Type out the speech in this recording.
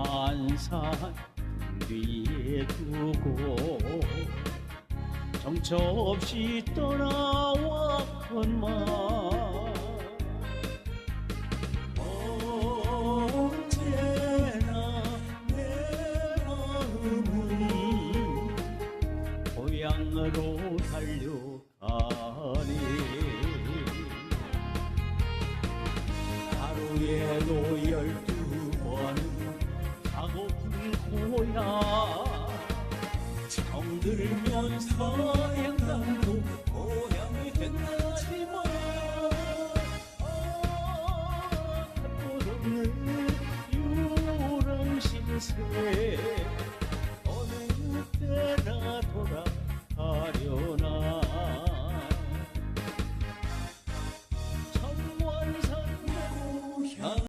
천관산 뒤에 두고 정처 없이 떠나왔건만. 언제나 내 마음은 고향으로 달려가네 하루에도 들면서